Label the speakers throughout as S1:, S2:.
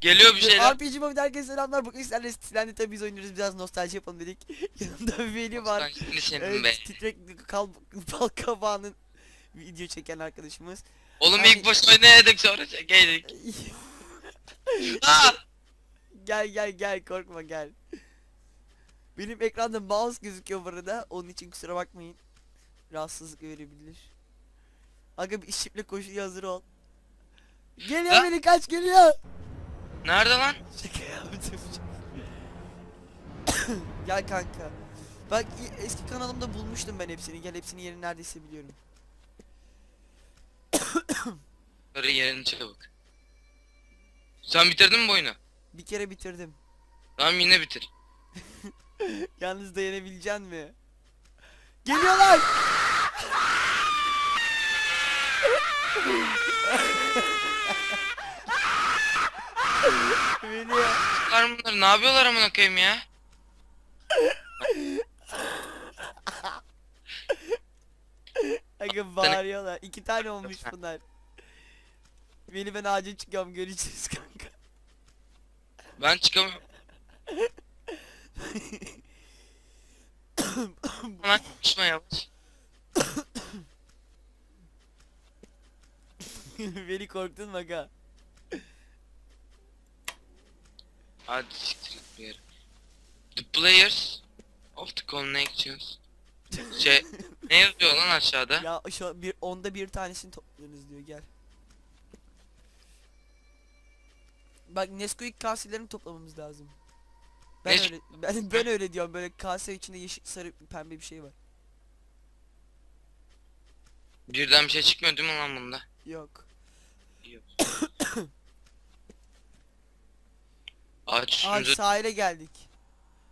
S1: Geliyor bir şeyler.
S2: RPG Mobi'de herkese selamlar. Bugün sizlerle Stiland'de tabii biz oynuyoruz. Biraz nostalji yapalım dedik. Yanımda bir Veli var. Evet,
S1: be.
S2: titrek kal, bal kabağının video çeken arkadaşımız.
S1: Oğlum
S2: Yani-
S1: ilk baş oynayaydık sonra çekeydik.
S2: Gel gel gel korkma gel. Benim ekranda mouse gözüküyor bu arada. Onun için kusura bakmayın. Rahatsızlık verebilir. Aga bir işimle koşuya hazır ol. Geliyor
S1: Ha?
S2: beni kaç geliyor.
S1: Nerede lan?
S2: Şaka. Gel kanka. Bak eski kanalımda bulmuştum ben hepsini. Gel hepsinin yerini neredeyse biliyorum.
S1: Karı yerini çabuk. Sen bitirdin mi bu oyunu?
S2: Bir kere bitirdim.
S1: Tamam yine bitir.
S2: Yalnız dayanabilecek mi? Geliyorlar. Beni
S1: Çıkar bunları ne yapıyorlar amına koyayım ya?
S2: Aga bağırıyorlar. İki tane olmuş bunlar. Beni ben acil çıkıyorum görüşürüz kanka.
S1: Ben çıkamıyorum. Lan konuşma yavaş.
S2: Beni korktun mu aga?
S1: Hadi siktir git bir yere. The players of the connections. Şey ne yazıyor lan aşağıda?
S2: Ya şu bir onda bir tanesini topluyorsunuz diyor gel. Bak Nesquik kaselerini toplamamız lazım. Ben
S1: Nes-
S2: öyle ben, ben öyle diyorum böyle kase içinde yeşil sarı pembe bir şey var.
S1: Birden bir şey çıkmıyor değil mi lan bunda?
S2: Yok.
S1: Yok. Aç
S2: Aa
S1: şunu
S2: sahile geldik.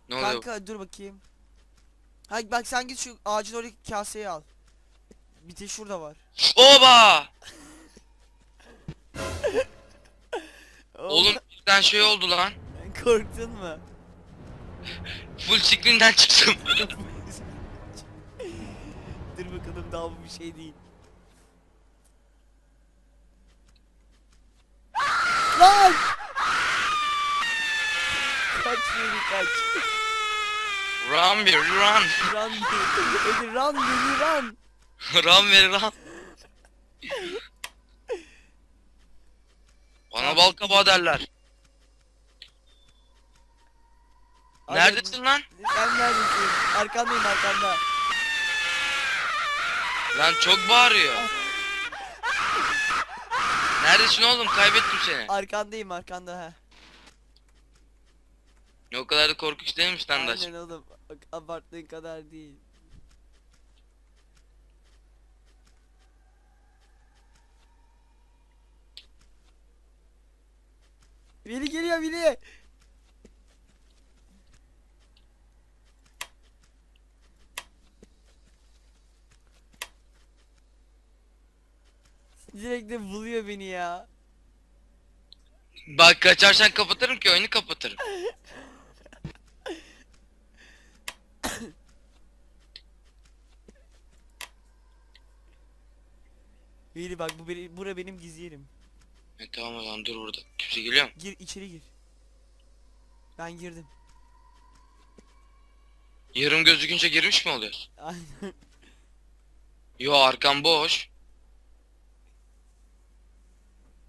S1: ne oluyor?
S2: Kanka dur bakayım. Ha bak sen git şu ağacın oradaki kaseyi al. Bir de şurada var.
S1: Oba! Oğlum birden şey oldu lan.
S2: korktun mu?
S1: Full screen'den çıktım.
S2: dur bakalım daha bu bir şey değil. Lan! Beni kaç.
S1: run bir run.
S2: Run beni. Hadi run beni run.
S1: run ver run. Bana bal kabağı derler.
S2: Abi,
S1: Neredesin lan?
S2: Sen neredesin? Arkandayım arkanda.
S1: Lan çok bağırıyor. Neredesin oğlum? Kaybettim seni.
S2: Arkandayım arkanda ha.
S1: Ne o kadar da korkunç değilmiş lan da.
S2: Aynen oğlum. Abarttığın kadar değil. Veli geliyor Veli. Direkt de buluyor beni ya.
S1: Bak kaçarsan kapatırım ki oyunu kapatırım.
S2: Veli bak bu beni, bura benim gizli yerim.
S1: E tamam o zaman dur burada. Kimse geliyor mu?
S2: Gir içeri gir. Ben girdim.
S1: Yarım gözükünce girmiş mi oluyor?
S2: Aynen.
S1: Yo arkam boş.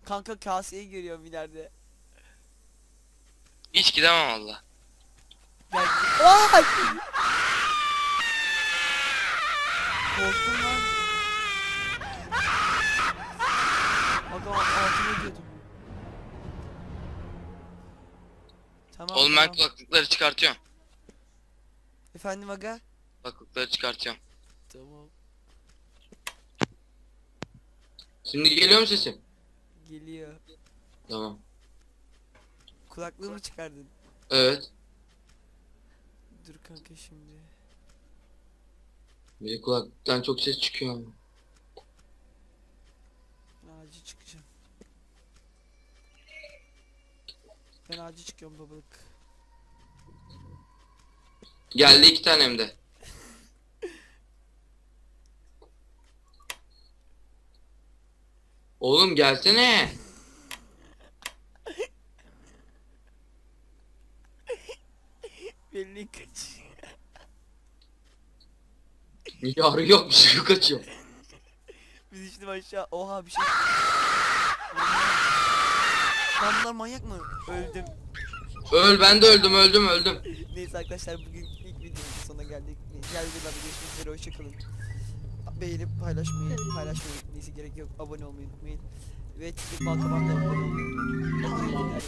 S2: Kanka kaseyi görüyorum ileride.
S1: Hiç gidemem valla.
S2: Gel. Korktum lan. Aga altına gidiyordum. Tamam.
S1: Oğlum ben
S2: tamam.
S1: kulaklıkları çıkartıyorum.
S2: Efendim aga?
S1: Kulaklıkları çıkartıyorum.
S2: Tamam.
S1: Şimdi geliyor mu sesim?
S2: Geliyor.
S1: Tamam.
S2: Kulaklığımı çıkardın.
S1: Evet.
S2: Dur kanka şimdi.
S1: Bir kulaklıktan çok ses çıkıyor ama.
S2: Ben acı çıkıyorum babalık.
S1: Geldi iki tanem de. Oğlum gelsene.
S2: Belli kaçıyor.
S3: Yarı yok bir şey kaçıyor.
S2: Biz işte aşağı. Oha bir şey. Lan bunlar manyak mı? Öldüm.
S3: Öl ben de öldüm öldüm öldüm.
S2: Neyse arkadaşlar bugün ilk videomuzun sonuna geldik. Diğer videolarda görüşmek üzere hoşçakalın. Beğenip paylaşmayı, paylaşmayı neyse gerek yok. Abone olmayı unutmayın. Ve Twitter balkamanla abone olmayı unutmayın. İyi akşamlar.